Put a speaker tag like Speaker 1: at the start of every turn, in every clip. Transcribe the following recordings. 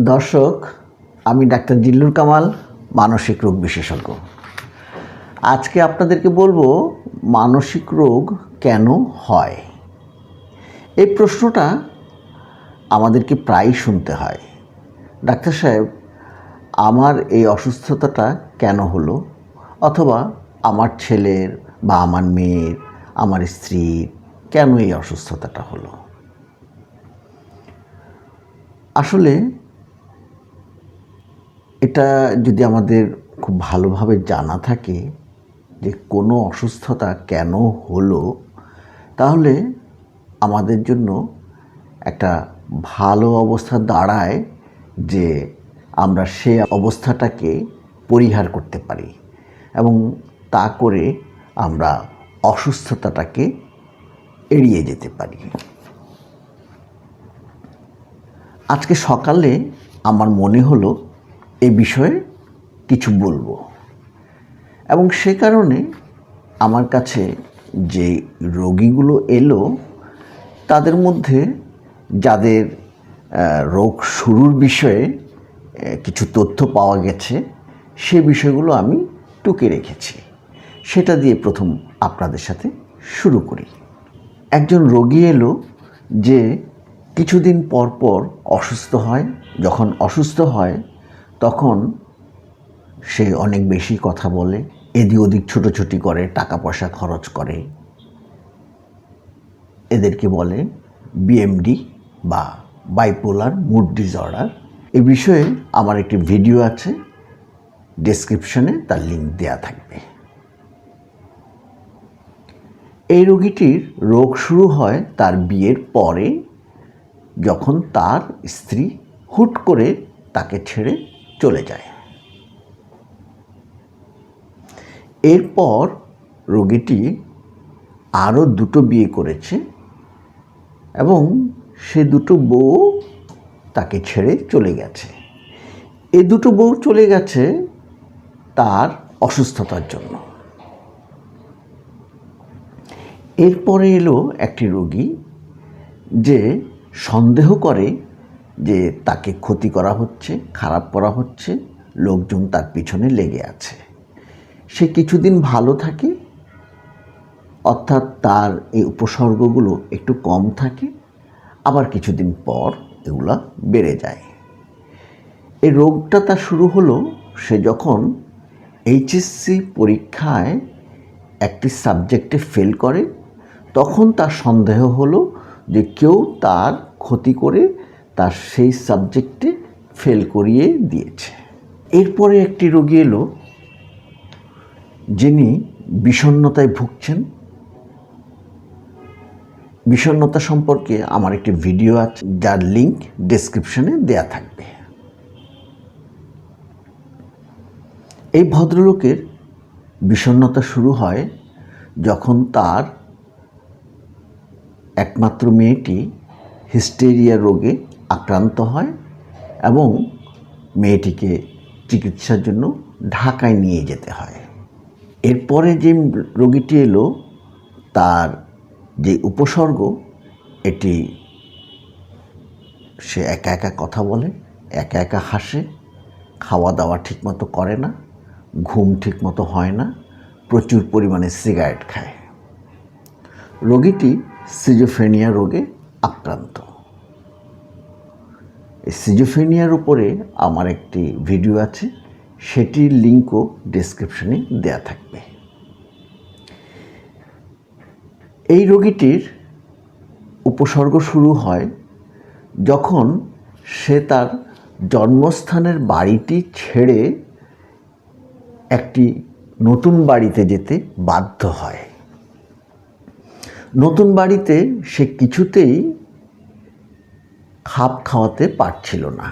Speaker 1: দর্শক, আমি ডাক্তার জিল্লুর কামাল, মানসিক রোগ বিশেষজ্ঞ। আজকে আপনাদেরকে বলব, মানসিক রোগ কেন হয়? এই প্রশ্নটা আমাদেরকে প্রায়ই শুনতে হয়। ডাক্তার সাহেব, আমার এই অসুস্থতাটা কেন হলো? অথবা আমার ছেলের বা আমার মেয়ের, আমার স্ত্রীর কেন এই অসুস্থতাটা হলো? আসলে এটা যদি আমাদের খুব ভালোভাবে জানা থাকে যে কোনো অসুস্থতা কেন হলো, তাহলে আমাদের জন্য একটা ভালো অবস্থা দাঁড়ায় যে আমরা সে অবস্থাটাকে পরিহার করতে পারি এবং তা করে আমরা অসুস্থতাটাকে এড়িয়ে যেতে পারি। আজকে সকালে আমার মনে হলো এ বিষয়ে কিছু বলব। এবং সে কারণে আমার কাছে যে রোগীগুলো এলো, তাদের মধ্যে যাদের রোগ শুরুর বিষয়ে কিছু তথ্য পাওয়া গেছে, সে বিষয়গুলো আমি টুকে রেখেছি। সেটা দিয়ে প্রথম আপনাদের সাথে শুরু করি। একজন রোগী এলো যে কিছুদিন পর পর অসুস্থ হয়, যখন অসুস্থ হয় তখন সে অনেক বেশি কথা বলে, এদিক ওদিক ছোটোছুটি করে টাকা পয়সা খরচ করে। এদেরকে বলে বিএমডি বা বাইপোলার মুড ডিসঅর্ডার এ বিষয়ে আমার একটি ভিডিও আছে ডেসক্রিপশনে তার লিঙ্ক দেওয়া থাকবে। এই রোগীটির রোগ শুরু হয় তার বিয়ের পরে, যখন তার স্ত্রী হুট করে তাকে ছেড়ে চলে যায়। এরপর রোগীটি আরও দুটো বিয়ে করেছে এবং সে দুটো বউ তাকে ছেড়ে চলে গেছে। এ দুটো বউ চলে গেছে তার অসুস্থতার জন্য। এরপরে এলো একটি রোগী যে সন্দেহ করে যে তাকে ক্ষতি করা হচ্ছে, খারাপ করা হচ্ছে, লোকজন তার পিছনে লেগে আছে। সে কিছুদিন ভালো থাকে, অর্থাৎ তার এই উপসর্গগুলো একটু কম থাকে, আবার কিছুদিন পর এগুলা বেড়ে যায়। এই রোগটা তার শুরু হলো, সে যখন এইচএসসি পরীক্ষায় একটি সাবজেক্টে ফেল করে, তখন তার সন্দেহ হলো যে কেউ তার ক্ষতি করে তার সেই সাবজেক্টে ফেল করিয়ে দিয়েছে। এরপরে একটি রোগী এলো, যিনি বিষণ্ণতায় ভুগছেন। বিষণ্ণতা সম্পর্কে আমার একটি ভিডিও আছে, যার লিঙ্ক ডেসক্রিপশনে দেয়া থাকবে। এই ভদ্রলোকের বিষণ্ণতা শুরু হয় যখন তার একমাত্র মেয়েটি হিস্টেরিয়া রোগে আক্রান্ত হয় এবং মেয়েটিকে চিকিৎসার জন্য ঢাকায় নিয়ে যেতে হয়। এরপরে যে রোগীটি এলো, তার যে উপসর্গ, এটি সে একা একা কথা বলে, একা একা হাসে খাওয়া দাওয়া ঠিকমতো করে না, ঘুম ঠিকমতো হয় না, প্রচুর পরিমাণে সিগারেট খায়। রোগীটি সিজোফ্রেনিয়া রোগে আক্রান্ত এই সিজোফ্রেনিয়ার উপরে আমার একটি ভিডিও আছে, সেটির লিঙ্কও ডেসক্রিপশনে দেয়া থাকবে। এই রোগীটির উপসর্গ শুরু হয় যখন সে তার জন্মস্থানের বাড়িটি ছেড়ে একটি নতুন বাড়িতে যেতে বাধ্য হয়। নতুন বাড়িতে সে কিছুতেই খাপ খাওয়াতে পারছিল না।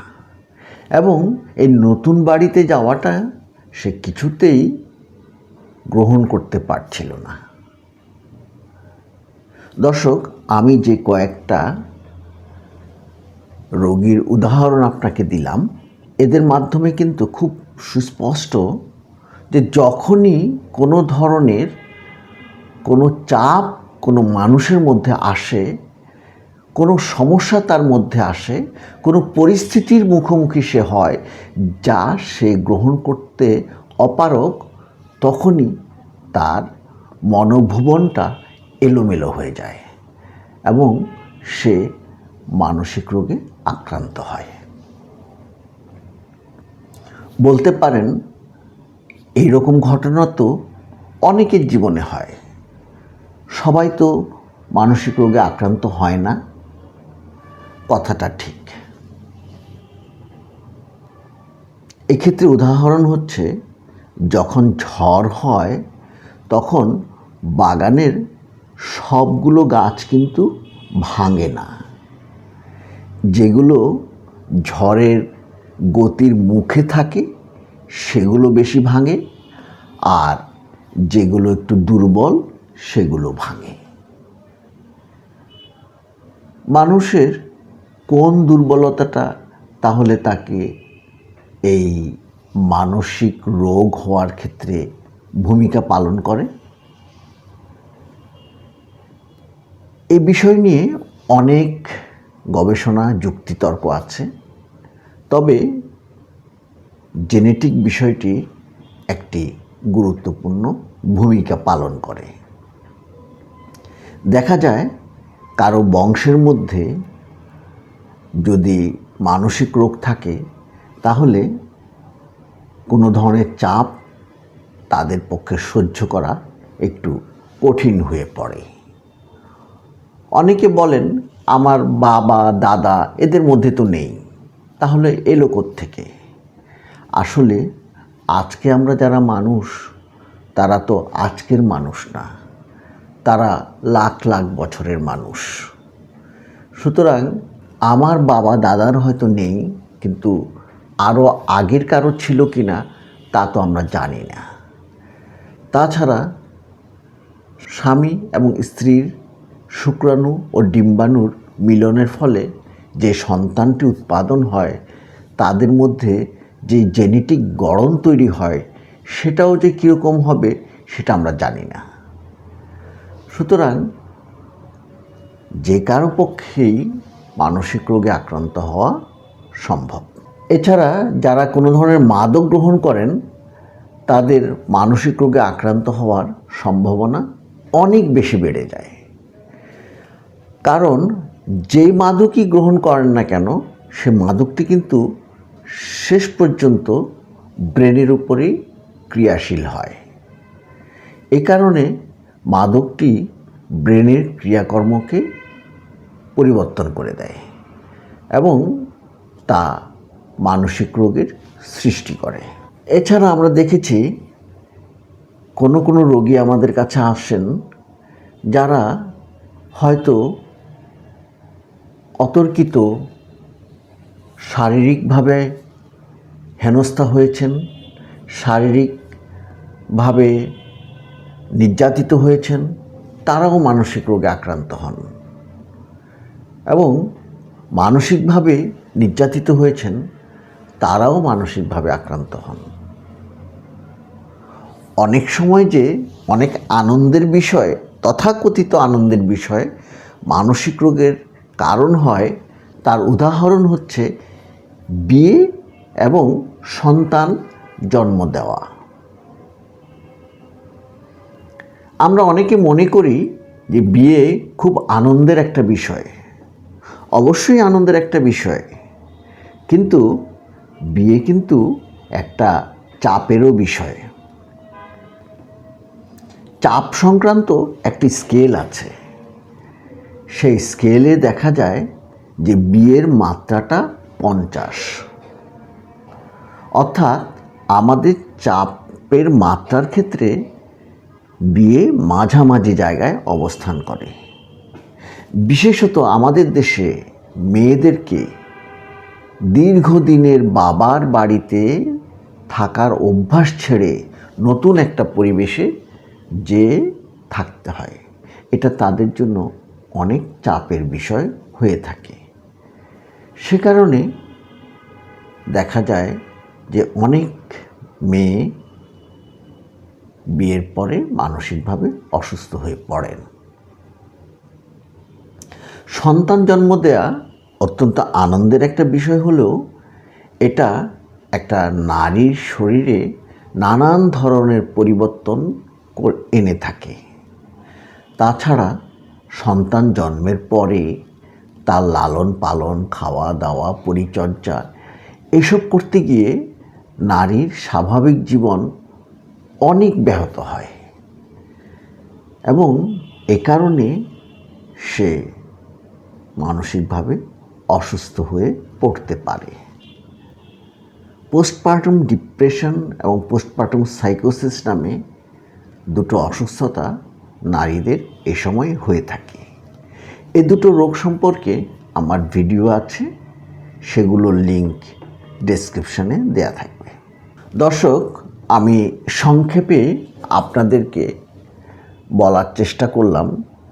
Speaker 1: এবং এই নতুন বাড়িতে যাওয়াটা সে কিছুতেই গ্রহণ করতে পারছিল না। দর্শক, আমি যে কয়েকটা রোগীর উদাহরণ আপনাকে দিলাম, এদের মাধ্যমে কিন্তু খুব সুস্পষ্ট যে যখনই কোনো ধরনের কোনো চাপ কোনো মানুষের মধ্যে আসে কোনো সমস্যা তার মধ্যে আসে, কোনো পরিস্থিতির মুখোমুখি সে হয় যা সে গ্রহণ করতে অপারক তখনই তার মনোভুবনটা এলোমেলো হয়ে যায় এবং সে মানসিক রোগে আক্রান্ত হয়। বলতে পারেন এই রকম ঘটনা তো অনেকের জীবনে হয়। সবাই তো মানসিক রোগে আক্রান্ত হয় না। কথাটা ঠিক। এক্ষেত্রে উদাহরণ হচ্ছে, যখন ঝড় হয়, তখন বাগানের সবগুলো গাছ কিন্তু ভাঙে না। যেগুলো ঝড়ের গতির মুখে থাকে, সেগুলো বেশি ভাঙে, আর যেগুলো একটু দুর্বল, সেগুলো ভাঙে। মানুষের কোন দুর্বলতাটা, তাহলে তাকে এই মানসিক রোগ হওয়ার ক্ষেত্রে ভূমিকা পালন করে। এই বিষয় নিয়ে অনেক গবেষণা, যুক্তিতর্ক আছে। তবে জেনেটিক বিষয়টি একটি গুরুত্বপূর্ণ ভূমিকা পালন করে। দেখা যায়, কারও বংশের মধ্যে যদি মানসিক রোগ থাকে, তাহলে কোনো ধরনের চাপ তাদের পক্ষে সহ্য করা একটু কঠিন হয়ে পড়ে। অনেকে বলেন, আমার বাবা, দাদা এদের মধ্যে তো নেই, তাহলে এলো থেকে আসলে আজকে আমরা যারা মানুষ, তারা তো আজকের মানুষ না, তারা লাখ লাখ বছরের মানুষ। সুতরাং আমার বাবা দাদার হয়তো নেই, কিন্তু আরও আগের কারও ছিল কি না তা তো আমরা জানি না। তাছাড়া স্বামী এবং স্ত্রীর শুক্রাণু ও ডিম্বাণুর মিলনের ফলে যে সন্তানটি উৎপাদন হয়, তাদের মধ্যে যে জেনেটিক গড়ন তৈরি হয়, সেটাও যে কীরকম হবে সেটা আমরা জানি না। সুতরাং যে কারও পক্ষেই মানসিক রোগে আক্রান্ত হওয়া সম্ভব। এছাড়া যারা কোনো ধরনের মাদক গ্রহণ করেন, তাদের মানসিক রোগে আক্রান্ত হওয়ার সম্ভাবনা অনেক বেশি বেড়ে যায়। কারণ যেই মাদকই গ্রহণ করেন না কেন, সে মাদকটি কিন্তু শেষ পর্যন্ত ব্রেনের উপরেই ক্রিয়াশীল হয়। এ কারণে মাদকটি ব্রেনের ক্রিয়াকর্মকে পরিবর্তন করে দেয় এবং তা মানসিক রোগের সৃষ্টি করে। এছাড়া আমরা দেখেছি কোনো কোনো রোগী আমাদের কাছে আসেন যারা হয়তো অতর্কিত, শারীরিকভাবে হেনস্থা হয়েছেন, শারীরিকভাবে নির্যাতিত হয়েছেন, তারাও মানসিক রোগে আক্রান্ত হন। এবং মানসিকভাবে নির্যাতিত হয়েছেন, তারাও মানসিকভাবে আক্রান্ত হন। অনেক সময় যে অনেক আনন্দের বিষয়, তথাকথিত আনন্দের বিষয় মানসিক রোগের কারণ হয়, তার উদাহরণ হচ্ছে বিয়ে এবং সন্তান জন্ম দেওয়া। আমরা অনেকে মনে করি যে বিয়ে খুব আনন্দের একটা বিষয়। অবশ্যই আনন্দের একটা বিষয়। কিন্তু বিয়ে কিন্তু একটা চাপেরও বিষয়। চাপ সংক্রান্ত একটি স্কেল আছে। সেই স্কেলে দেখা যায় যে বিয়ের মাত্রাটা পঞ্চাশ। অর্থাৎ আমাদের চাপের মাত্রার ক্ষেত্রে বিয়ে মাঝামাঝি জায়গায় অবস্থান করে। বিশেষত আমাদের দেশে মেয়েদেরকে দীর্ঘদিনের বাবার বাড়িতে থাকার অভ্যাস ছেড়ে নতুন একটা পরিবেশে যে থাকতে হয়, এটা তাদের জন্য অনেক চাপের বিষয় হয়ে থাকে। সে কারণে দেখা যায় যে অনেক মেয়ে বিয়ের পরে মানসিকভাবে অসুস্থ হয়ে পড়েন। সন্তান জন্ম দেয়া অত্যন্ত আনন্দের একটা বিষয় হলেও এটা একটা নারীর শরীরে নানান ধরনের পরিবর্তন এনে থাকে। তাছাড়া সন্তান জন্মের পরে তার লালন পালন খাওয়া দাওয়া পরিচর্যা এসব করতে গিয়ে নারীর স্বাভাবিক জীবন অনেক ব্যাহত হয়। এবং এ কারণে সে মানসিকভাবে অসুস্থ হয়ে পড়তে পারে। পোস্টপার্টম ডিপ্রেশন এবং পোস্টপার্টম সাইকোসিস নামে দুটো অসুস্থতা নারীদের এ সময় হয়ে থাকে। এ দুটো রোগ সম্পর্কে আমার ভিডিও আছে, সেগুলোর লিংক ডেসক্রিপশানে দেয়া থাকবে। দর্শক, আমি সংক্ষেপে আপনাদেরকে বলার চেষ্টা করলাম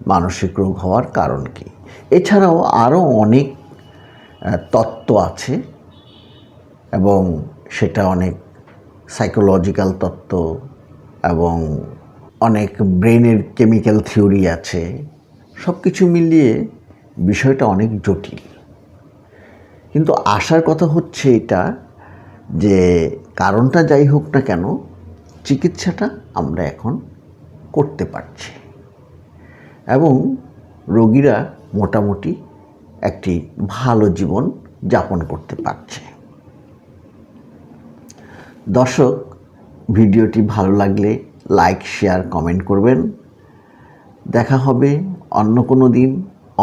Speaker 1: মানসিক রোগ হওয়ার কারণ কি। এছাড়াও আরও অনেক তত্ত্ব আছে এবং সেটা অনেক সাইকোলজিক্যাল তত্ত্ব এবং অনেক ব্রেনের কেমিক্যাল থিওরি আছে। সব কিছু মিলিয়ে বিষয়টা অনেক জটিল। কিন্তু আসার কথা হচ্ছে এটা যে কারণটা যাই হোক না কেন, চিকিৎসাটা আমরা এখন করতে পারছি। এবং রোগীরা মোটামুটি একটি ভালো জীবন যাপন করতে পারছে। দর্শক, ভিডিওটি ভালো লাগলে লাইক, শেয়ার, কমেন্ট করবেন। দেখা হবে অন্য কোনো দিন,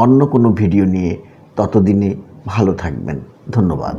Speaker 1: অন্য কোনো ভিডিও নিয়ে। ততদিনে ভালো থাকবেন। ধন্যবাদ।